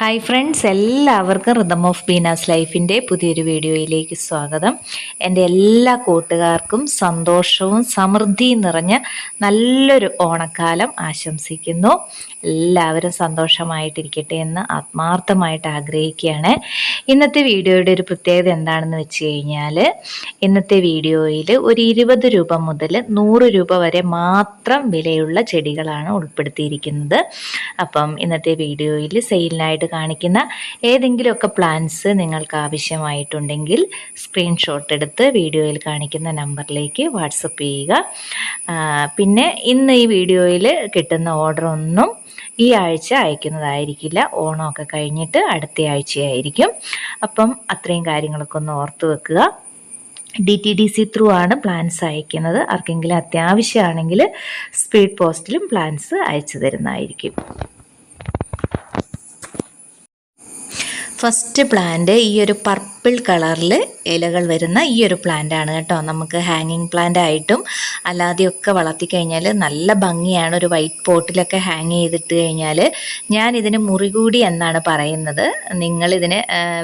Hi friends എല്ലാവർക്കും rhythm of Beena's ലൈഫിന്റെ പുതിയൊരു വീഡിയോയിലേക്ക് സ്വാഗതം. എന്റെ എല്ലാ കൂട്ടുകാർക്കും സന്തോഷവും സമൃദ്ധിയും നിറഞ്ഞ നല്ലൊരു ഓണക്കാലം ആശംസിക്കുന്നു. എല്ലാവരും സന്തോഷമായിട്ടിരിക്കട്ടെ എന്ന് ആത്മാർത്ഥമായിട്ട് ആഗ്രഹിക്കുകയാണ്. ഇന്നത്തെ വീഡിയോയുടെ ഒരു പ്രത്യേകത എന്താണെന്ന് വെച്ച് കഴിഞ്ഞാൽ ഇന്നത്തെ വീഡിയോയിൽ ഒരു ഇരുപത് രൂപ മുതൽ നൂറ് രൂപ വരെ മാത്രം വിലയുള്ള ചെടികളാണ് ഉൾപ്പെടുത്തിയിരിക്കുന്നത്. അപ്പം ഇന്നത്തെ വീഡിയോയിൽ സെയിലിനായിട്ട് കാണിക്കുന്ന ഏതെങ്കിലുമൊക്കെ പ്ലാൻസ് നിങ്ങൾക്ക് ആവശ്യമായിട്ടുണ്ടെങ്കിൽ സ്ക്രീൻഷോട്ട് എടുത്ത് വീഡിയോയിൽ കാണിക്കുന്ന നമ്പറിലേക്ക് വാട്സപ്പ് ചെയ്യുക. പിന്നെ ഇന്ന് ഈ വീഡിയോയിൽ കിട്ടുന്ന ഓർഡർ ഒന്നും ഈ ആഴ്ച അയക്കുന്നതായിരിക്കില്ല. ഓണമൊക്കെ കഴിഞ്ഞിട്ട് അടുത്ത ആഴ്ചയായിരിക്കും അപ്പം അത്രയും കാര്യങ്ങളൊക്കെ ഒന്ന് ഓർത്ത് വെക്കുക. D T D C through ആണ് പ്ലാൻസ് അയക്കുന്നത്. ആർക്കെങ്കിലും അത്യാവശ്യമാണെങ്കിൽ സ്പീഡ് പോസ്റ്റിലും പ്ലാൻസ് അയച്ചു തരുന്നതായിരിക്കും. ഫസ്റ്റ് പ്ലാന്റ് ഈ ഒരു പർപ്പിൾ കളറിൽ ഇലകൾ വരുന്ന ഈ ഒരു പ്ലാന്റ് ആണ് കേട്ടോ. നമുക്ക് ഹാങ്ങിങ് പ്ലാന്റ് ആയിട്ടും അല്ലാതെയൊക്കെ വളർത്തി കഴിഞ്ഞാൽ നല്ല ഭംഗിയാണ്. ഒരു വൈറ്റ് പോട്ടിലൊക്കെ ഹാങ് ചെയ്തിട്ട് കഴിഞ്ഞാൽ ഞാൻ ഇതിന് മുറികൂടി എന്നാണ് പറയുന്നത്. നിങ്ങൾ ഇതിന്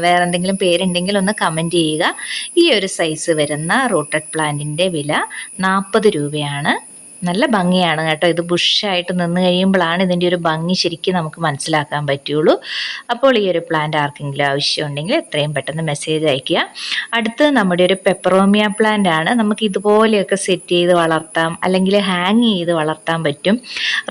വേറെ എന്തെങ്കിലും പേരുണ്ടെങ്കിൽ ഒന്ന് കമന്റ് ചെയ്യുക. ഈ ഒരു സൈസ് വരുന്ന റൂട്ടഡ് പ്ലാന്റിന്റെ വില നാൽപ്പത് രൂപയാണ്. നല്ല ഭംഗിയാണ് കേട്ടോ. ഇത് ബുഷായിട്ട് നിന്ന് കഴിയുമ്പോഴാണ് ഇതിന്റെ ഒരു ഭംഗി ശരിക്കും നമുക്ക് മനസ്സിലാക്കാൻ പറ്റുള്ളൂ. അപ്പോൾ ഈ ഒരു പ്ലാന്റ് ആർക്കെങ്കിലും ആവശ്യമുണ്ടെങ്കിൽ എത്രയും പെട്ടെന്ന് മെസ്സേജ് അയയ്ക്കുക. അടുത്ത് നമ്മുടെ ഒരു പെപ്പറോമിയ പ്ലാന്റ് ആണ്. നമുക്ക് ഇതുപോലെയൊക്കെ സെറ്റ് ചെയ്ത് വളർത്താം അല്ലെങ്കിൽ ഹാങ് ചെയ്ത് വളർത്താൻ പറ്റും.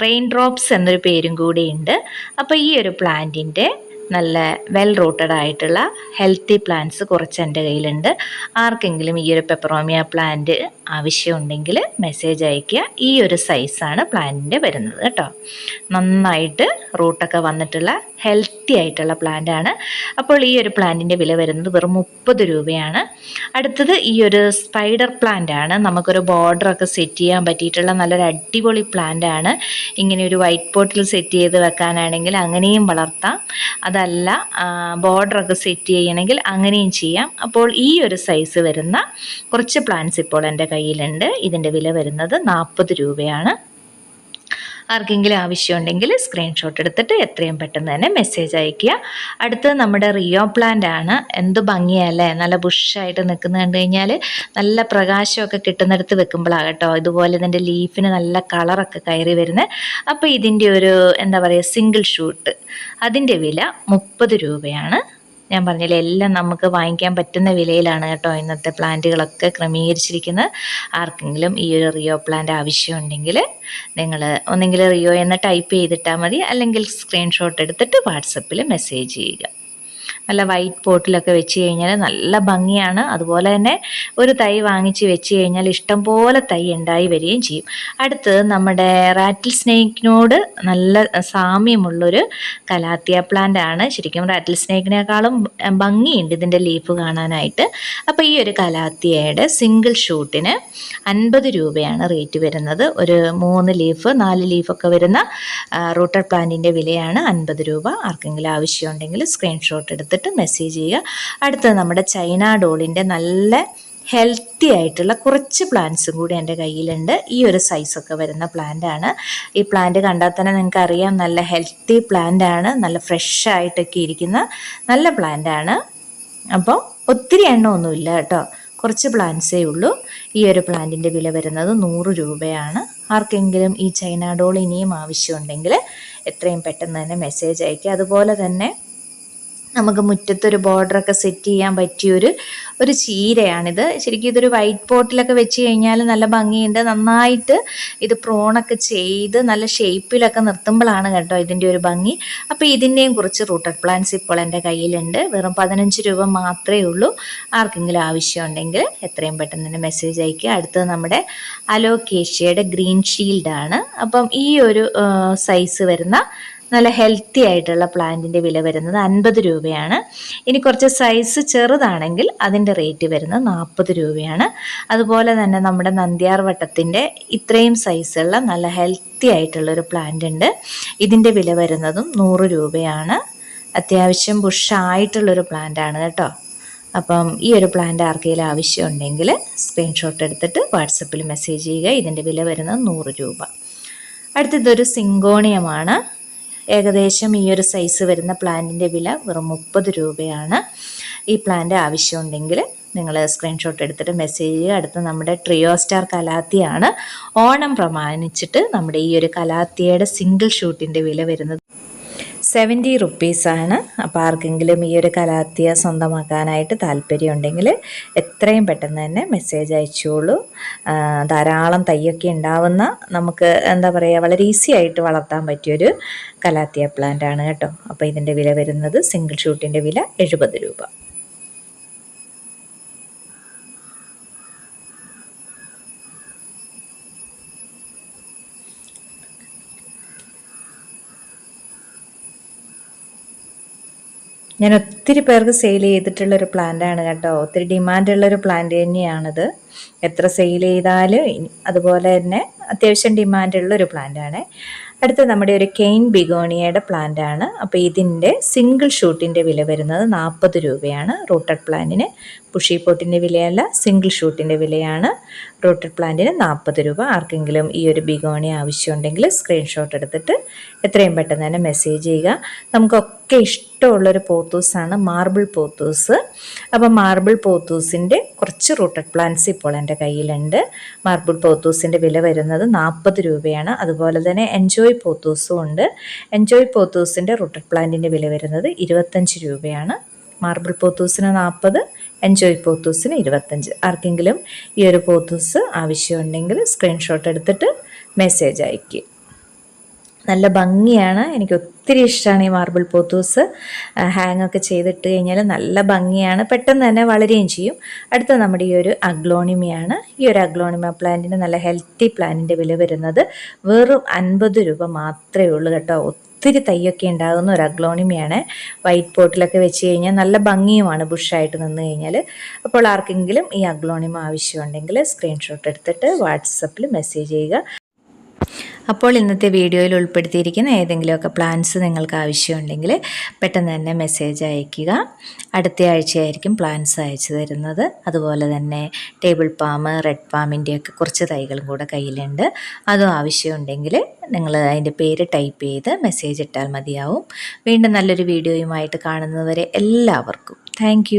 റെയിൻ ഡ്രോപ്സ് എന്നൊരു പേരും കൂടിയുണ്ട് അപ്പോൾ ഈ ഒരു പ്ലാന്റിന്റെ നല്ല വെൽ റൂട്ടഡ് ആയിട്ടുള്ള ഹെൽത്തി പ്ലാന്റ്സ് കുറച്ച് എന്റെ കയ്യിലുണ്ട്. ആർക്കെങ്കിലും ഈ ഒരു പെപ്പറോമിയ പ്ലാന്റ് ആവശ്യമുണ്ടെങ്കിൽ മെസ്സേജ് അയയ്ക്കുക. ഈ ഒരു സൈസാണ് പ്ലാന്റിന്റെ വരുന്നത് കേട്ടോ. നന്നായിട്ട് റൂട്ടൊക്കെ വന്നിട്ടുള്ള ഹെൽത്തി ആയിട്ടുള്ള പ്ലാന്റ് ആണ്. അപ്പോൾ ഈ ഒരു പ്ലാന്റിന്റെ വില വരുന്നത് വെറും മുപ്പത് രൂപയാണ്. അടുത്തത് ഈ ഒരു സ്പൈഡർ പ്ലാന്റ് ആണ്. നമുക്കൊരു ബോർഡറൊക്കെ സെറ്റ് ചെയ്യാൻ പറ്റിയിട്ടുള്ള നല്ലൊരു അടിപൊളി പ്ലാന്റ് ആണ്. ഇങ്ങനെ ഒരു വൈറ്റ് പോട്ടിൽ സെറ്റ് ചെയ്ത് വെക്കാനാണെങ്കിൽ അങ്ങനെയും വളർത്താം. അതല്ല ബോർഡറൊക്കെ സെറ്റ് ചെയ്യണമെങ്കിൽ അങ്ങനെയും ചെയ്യാം. അപ്പോൾ ഈ ഒരു സൈസ് വരുന്ന കുറച്ച് പ്ലാന്റ്സ് ഇപ്പോൾ എന്റെ കയ്യിലുണ്ട്. ഇതിന്റെ വില വരുന്നത് നാൽപ്പത് രൂപയാണ്. ആർക്കെങ്കിലും ആവശ്യമുണ്ടെങ്കിൽ സ്ക്രീൻഷോട്ട് എടുത്തിട്ട് എത്രയും പെട്ടെന്ന് തന്നെ മെസ്സേജ് അയയ്ക്കുക. അടുത്തത് നമ്മുടെ റിയോ പ്ലാന്റ് ആണ്. എന്ത് ഭംഗിയല്ലേ? നല്ല ബുഷായിട്ട് നിൽക്കുന്നത് കണ്ടു കഴിഞ്ഞാൽ നല്ല പ്രകാശമൊക്കെ കിട്ടുന്നിടത്ത് വെക്കുമ്പോഴാണ് കേട്ടോ. ഇതുപോലെ ഇതിന്റെ ലീഫിന് നല്ല കളറൊക്കെ കയറി വരുന്നത് അപ്പോൾ ഇതിന്റെ ഒരു എന്താ പറയുക സിംഗിൾ ഷൂട്ട് അതിന്റെ വില മുപ്പത് രൂപയാണ്. ഞാൻ പറഞ്ഞില്ലേ എല്ലാം നമുക്ക് വാങ്ങിക്കാൻ പറ്റുന്ന വിലയിലാണ് കേട്ടോ ഇന്നത്തെ പ്ലാന്റുകളൊക്കെ ക്രമീകരിച്ചിരിക്കുന്നത്. ആർക്കെങ്കിലും ഈ ഒരു റിയോ പ്ലാന്റ് ആവശ്യമുണ്ടെങ്കിൽ നിങ്ങൾ ഒന്നെങ്കിൽ റിയോ എന്ന് ടൈപ്പ് ചെയ്തിട്ടാൽ മതി. അല്ലെങ്കിൽ സ്ക്രീൻഷോട്ട് എടുത്തിട്ട് വാട്സപ്പിൽ മെസ്സേജ് ചെയ്യുക. നല്ല വൈറ്റ് പോട്ടിലൊക്കെ വെച്ച് കഴിഞ്ഞാൽ നല്ല ഭംഗിയാണ്. അതുപോലെ തന്നെ ഒരു തൈ വാങ്ങിച്ച് വെച്ച് കഴിഞ്ഞാൽ ഇഷ്ടം പോലെ തൈ ഉണ്ടായി വരികയും ചെയ്യും. അടുത്ത് നമ്മുടെ റാറ്റിൽ സ്നേക്കിനോട് നല്ല സാമ്യമുള്ളൊരു കലാത്തിയ പ്ലാന്റ് ആണ്. ശരിക്കും റാറ്റിൽ സ്നേക്കിനേക്കാളും ഭംഗിയുണ്ട് ഇതിന്റെ ലീഫ് കാണാനായിട്ട്. അപ്പോൾ ഈ ഒരു കലാത്തിയയുടെ സിംഗിൾ ഷൂട്ടിന് അൻപത് രൂപയാണ് റേറ്റ് വരുന്നത്. ഒരു മൂന്ന് ലീഫ് നാല് ലീഫൊക്കെ വരുന്ന റൂട്ടർ പ്ലാന്റിന്റെ വിലയാണ് അൻപത് രൂപ. ആർക്കെങ്കിലും ആവശ്യമുണ്ടെങ്കിൽ സ്ക്രീൻഷോട്ട് എടുത്ത് എടുത്തിട്ട് മെസ്സേജ് ചെയ്യുക. അടുത്തത് നമ്മുടെ ചൈന ഡോളിന്റെ നല്ല ഹെൽത്തി ആയിട്ടുള്ള കുറച്ച് പ്ലാന്റ്സും കൂടി എന്റെ കയ്യിലുണ്ട്. ഈ ഒരു സൈസൊക്കെ വരുന്ന പ്ലാന്റ് ആണ്. ഈ പ്ലാന്റ് കണ്ടാൽ തന്നെ നിങ്ങൾക്ക് അറിയാം നല്ല ഹെൽത്തി പ്ലാന്റ് ആണ്. നല്ല ഫ്രഷ് ആയിട്ടൊക്കെ ഇരിക്കുന്ന നല്ല പ്ലാന്റ് ആണ്. അപ്പോൾ ഒത്തിരി എണ്ണമൊന്നുമില്ല കേട്ടോ. കുറച്ച് പ്ലാന്റ്സേ ഉള്ളൂ. ഈ ഒരു പ്ലാന്റിന്റെ വില വരുന്നത് നൂറ് രൂപയാണ്. ആർക്കെങ്കിലും ഈ ചൈന ഡോൾ ഇനിയും ആവശ്യമുണ്ടെങ്കിൽ എത്രയും പെട്ടെന്ന് തന്നെ മെസ്സേജ് അയക്കുക അതുപോലെ തന്നെ നമുക്ക് മുറ്റത്തൊരു ബോർഡറൊക്കെ സെറ്റ് ചെയ്യാൻ പറ്റിയൊരു ഒരു ചീരയാണിത്. ശരിക്കും ഇതൊരു വൈറ്റ് പോട്ടിലൊക്കെ വെച്ച് കഴിഞ്ഞാൽ നല്ല ഭംഗിയുണ്ട്. നന്നായിട്ട് ഇത് പ്രോണൊക്കെ ചെയ്ത് നല്ല ഷേപ്പിലൊക്കെ നിർത്തുമ്പോഴാണ് കേട്ടോ ഇതിന്റെ ഒരു ഭംഗി. അപ്പോൾ ഇതിന്റെയും കുറച്ച് റൂട്ടഡ് പ്ലാന്റ്സ് ഇപ്പോൾ എന്റെ കയ്യിലുണ്ട്. വെറും പതിനഞ്ച് രൂപ മാത്രമേ ഉള്ളൂ. ആർക്കെങ്കിലും ആവശ്യമുണ്ടെങ്കിൽ എത്രയും പെട്ടെന്ന് തന്നെ മെസ്സേജ് അയക്കുക അടുത്തത് നമ്മുടെ അലോക്കേഷ്യയുടെ ഗ്രീൻ ഷീൽഡാണ് അപ്പം ഈ ഒരു സൈസ് വരുന്ന നല്ല ഹെൽത്തി ആയിട്ടുള്ള പ്ലാന്റിന്റെ വില വരുന്നത് അൻപത് രൂപയാണ്. ഇനി കുറച്ച് സൈസ് ചെറുതാണെങ്കിൽ അതിന്റെ റേറ്റ് വരുന്നത് നാൽപ്പത് രൂപയാണ്. അതുപോലെ തന്നെ നമ്മുടെ നന്ദ്യാർ വട്ടത്തിന്റെ ഇത്രയും സൈസുള്ള നല്ല ഹെൽത്തി ആയിട്ടുള്ളൊരു പ്ലാന്റ് ഉണ്ട്. ഇതിന്റെ വില വരുന്നതും നൂറ് രൂപയാണ്. അത്യാവശ്യം ബുഷായിട്ടുള്ളൊരു പ്ലാന്റ് ആണ് കേട്ടോ. അപ്പം ഈ ഒരു പ്ലാന്റ് ആർക്കെങ്കിലും ആവശ്യമുണ്ടെങ്കിൽ സ്ക്രീൻഷോട്ട് എടുത്തിട്ട് വാട്സപ്പിൽ മെസ്സേജ് ചെയ്യുക. ഇതിന്റെ വില വരുന്നത് നൂറ് രൂപ. അടുത്തതൊരു സിങ്കോണിയമാണ്. ഏകദേശം ഈ ഒരു സൈസ് വരുന്ന പ്ലാന്റിന്റെ വില വെറും മുപ്പത് രൂപയാണ്. ഈ പ്ലാന്റ് ആവശ്യമുണ്ടെങ്കിൽ നിങ്ങൾ സ്ക്രീൻഷോട്ട് എടുത്തിട്ട് മെസ്സേജ് ചെയ്യുക. അടുത്ത് നമ്മുടെ ട്രിയോ സ്റ്റാർ കലാത്തിയാണ്. ഓണം പ്രമാണിച്ചിട്ട് നമ്മുടെ ഈ ഒരു കലാത്തിയുടെ സിംഗിൾ ഷൂട്ടിന്റെ വില വരുന്നത് സെവന്റി റുപ്പീസാണ് അപ്പോൾ ആർക്കെങ്കിലും ഈ ഒരു കലാത്തിയ സ്വന്തമാക്കാനായിട്ട് താല്പര്യമുണ്ടെങ്കിൽ എത്രയും പെട്ടെന്ന് തന്നെ മെസ്സേജ് അയച്ചോളൂ. ധാരാളം തൈയൊക്കെ ഉണ്ടാവുന്ന നമുക്ക് എന്താ പറയുക വളരെ ഈസി ആയിട്ട് വളർത്താൻ പറ്റിയൊരു കലാത്തിയ പ്ലാന്റ് ആണ് കേട്ടോ. അപ്പോൾ ഇതിന്റെ വില വരുന്നത് സിംഗിൾ ഷൂട്ടിന്റെ വില എഴുപത് രൂപ. ഞാൻ ഒത്തിരി പേർക്ക് സെയിൽ ചെയ്തിട്ടുള്ള ഒരു പ്ലാന്റ് ആണ് കേട്ടോ. ഒത്തിരി ഡിമാൻഡുള്ളൊരു പ്ലാന്റ് തന്നെയാണിത്. എത്ര സെയിൽ ചെയ്താലും അതുപോലെ തന്നെ അത്യാവശ്യം ഡിമാൻഡുള്ള ഒരു പ്ലാന്റ് ആണ്. അടുത്ത നമ്മുടെ ഒരു കെയിൻ ബിഗോണിയയുടെ പ്ലാന്റ് ആണ്. അപ്പോൾ ഇതിന്റെ സിംഗിൾ ഷൂട്ടിന്റെ വില വരുന്നത് നാൽപ്പത് രൂപയാണ്. റൂട്ടഡ് പ്ലാന്റിന് പുഷി പോട്ടിന്റെ വിലയല്ല സിംഗിൾ ഷൂട്ടിന്റെ വിലയാണ്. റൂട്ടഡ് പ്ലാന്റിന് നാൽപ്പത് രൂപ. ആർക്കെങ്കിലും ഈ ഒരു ബിഗോണി ആവശ്യമുണ്ടെങ്കിൽ സ്ക്രീൻഷോട്ട് എടുത്തിട്ട് എത്രയും പെട്ടെന്ന് തന്നെ മെസ്സേജ് ചെയ്യുക. നമുക്കൊക്കെ ഇഷ്ടമുള്ളൊരു പോത്തൂസാണ് മാർബിൾ പോത്തൂസ് അപ്പോൾ മാർബിൾ പോത്തൂസിന്റെ കുറച്ച് റൂട്ടഡ് പ്ലാന്റ്സ് ഇപ്പോൾ എന്റെ കയ്യിലുണ്ട്. മാർബിൾ പോത്തൂസിന്റെ വില വരുന്നത് നാൽപ്പത് രൂപയാണ്. അതുപോലെ തന്നെ എൻജോയ് പോത്തൂസും ഉണ്ട്. എൻജോയ് പോത്തൂസിന്റെ റൂട്ടഡ് പ്ലാന്റിന്റെ വില വരുന്നത് ഇരുപത്തഞ്ച് രൂപയാണ്. മാർബിൾ പോത്തൂസിന് നാൽപ്പത് എൻജോയ് പോത്തൂസിന് ഇരുപത്തഞ്ച്. ആർക്കെങ്കിലും ഈ ഒരു പോത്തൂസ് ആവശ്യമുണ്ടെങ്കിൽ സ്ക്രീൻഷോട്ട് എടുത്തിട്ട് മെസ്സേജ് അയക്കുക നല്ല ഭംഗിയാണ്. എനിക്ക് ഒത്തിരി ഇഷ്ടമാണ് ഈ മാർബിൾ പോത്തൂസ് ഹാങ് ഒക്കെ ചെയ്തിട്ട് കഴിഞ്ഞാൽ നല്ല ഭംഗിയാണ്. പെട്ടെന്ന് തന്നെ വളരുകയും ചെയ്യും. അടുത്ത നമ്മുടെ ഈ ഒരു അഗ്ലോണിമയാണ്. ഈ ഒരു അഗ്ലോണിമ പ്ലാന്റിന് നല്ല ഹെൽത്തി പ്ലാന്റിന്റെ വില വരുന്നത് വെറും അൻപത് രൂപ മാത്രമേ ഉള്ളൂ കേട്ടോ. ഒത്തിരി തൈയൊക്കെ ഉണ്ടാകുന്ന ഒരു അഗ്ലോണിമയാണ്. വൈറ്റ് പോട്ടിലൊക്കെ വെച്ച് കഴിഞ്ഞാൽ നല്ല ഭംഗിയുമാണ് ബുഷായിട്ട് നിന്ന് കഴിഞ്ഞാൽ അപ്പോൾ ആർക്കെങ്കിലും ഈ അഗ്ലോണിമ ആവശ്യമുണ്ടെങ്കിൽ സ്ക്രീൻഷോട്ട് എടുത്തിട്ട് വാട്സപ്പിൽ മെസ്സേജ് ചെയ്യുക. അപ്പോൾ ഇന്നത്തെ വീഡിയോയിൽ ഉൾപ്പെടുത്തിയിരിക്കുന്ന ഏതെങ്കിലുമൊക്കെ പ്ലാൻസ് നിങ്ങൾക്ക് ആവശ്യമുണ്ടെങ്കിൽ പെട്ടെന്ന് തന്നെ മെസ്സേജ് അയയ്ക്കുക. അടുത്ത ആഴ്ചയായിരിക്കും പ്ലാൻസ് അയച്ചു തരുന്നത്. അതുപോലെ തന്നെ ടേബിൾ പാം റെഡ് പാമിന്റെയൊക്കെ കുറച്ച് തൈകളും കൂടെ കയ്യിലുണ്ട്. അതും ആവശ്യമുണ്ടെങ്കിൽ നിങ്ങൾ അതിന്റെ പേര് ടൈപ്പ് ചെയ്ത് മെസ്സേജ് ഇട്ടാൽ മതിയാവും. വീണ്ടും നല്ലൊരു വീഡിയോയുമായിട്ട് കാണുന്നവരെ എല്ലാവർക്കും താങ്ക്